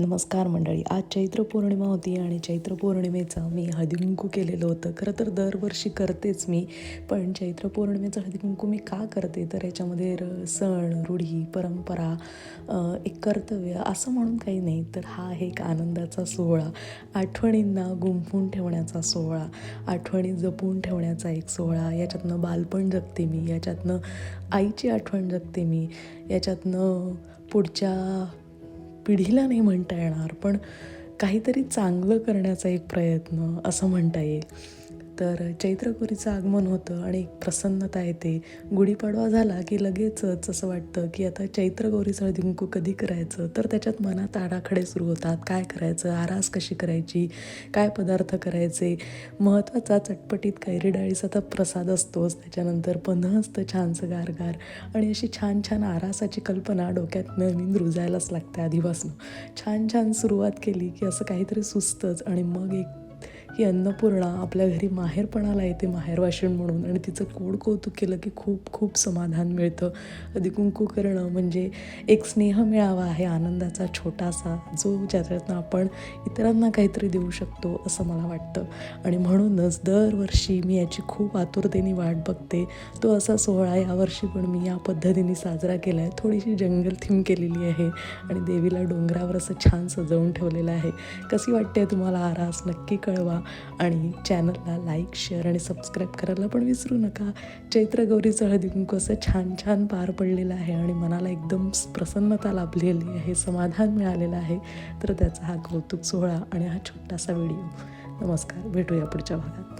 नमस्कार मंडळी. आज चैत्र पौर्णिमा होती आणि चैत्र पौर्णिमेचं मी हळदीकुंकू केलेलं होतं. खरं तर दरवर्षी करतेच मी पण चैत्र पौर्णिमेचं हळदीकुंकू मी का करते? तर याच्यामध्ये र सण रूढी परंपरा एक कर्तव्य असं म्हणून काही नाही तर हा एक आनंदाचा सोहळा. आठवणींना गुंफून ठेवण्याचा सोहळा आठवणी जपून ठेवण्याचा एक सोहळा. याच्यातनं बालपण जगते मी याच्यातनं आईची आठवण जगते मी याच्यातनं पुढच्या पिढीला नाही म्हणता येणार पण काहीतरी चांगलं करण्याचा एक प्रयत्न असं म्हणता येईल. तर चैत्रगौरीचं आगमन होतं आणि एक प्रसन्नता येते. गुढीपाडवा झाला की लगेचच असं वाटतं की आता चैत्रगौरीचं दिंकू कधी करायचं? तर त्याच्यात मनात आडाखडे सुरू होतात. काय करायचं? आरास कशी करायची? काय पदार्थ करायचे? महत्त्वाचा चटपटीत कैरी डाळीचा तर प्रसाद असतोच. त्याच्यानंतर पन्ह असतं छानसं गारगार आणि अशी छान छान आरासाची कल्पना डोक्यात नवीन रुजायलाच लागते आधीपासून. छान छान सुरुवात केली की असं काहीतरी सुचतंच आणि मग एक की अन्नपूर्णा आपल्या घरी माहेरपणाला येते माहेरवाशिण म्हणून. आणि तिचं कोड कौतुक केलं की खूप खूप समाधान मिळतं. अधिकुंकू करणं म्हणजे एक स्नेह मिळावा आहे आनंदाचा छोटासा जो ज्याच्यातनं आपण इतरांना काहीतरी देऊ शकतो असं मला वाटतं. आणि म्हणूनच दरवर्षी मी याची खूप आतुरतेने वाट बघते. तो असा सोहळा यावर्षी पण मी या पद्धतीने साजरा केला आहे थोडीशी जंगल थीम केलेली आहे आणि देवीला डोंगरावर असं छान सजवून ठेवलेलं आहे. कशी वाटते तुम्हाला आरास? नक्की कळवा. आणि चॅनलला लाईक शेअर आणि सबस्क्राईब करायला पण विसरू नका. चैत्र गौरीचं हळदी कुंकू असं छान छान पार पडलेलं आहे आणि मनाला एकदम प्रसन्नता लाभलेली आहे समाधान मिळालेलं आहे. तर त्याचा हा कौतुक सोहळा आणि हा छोटासा व्हिडिओ. नमस्कार भेटूया पुढच्या भागात.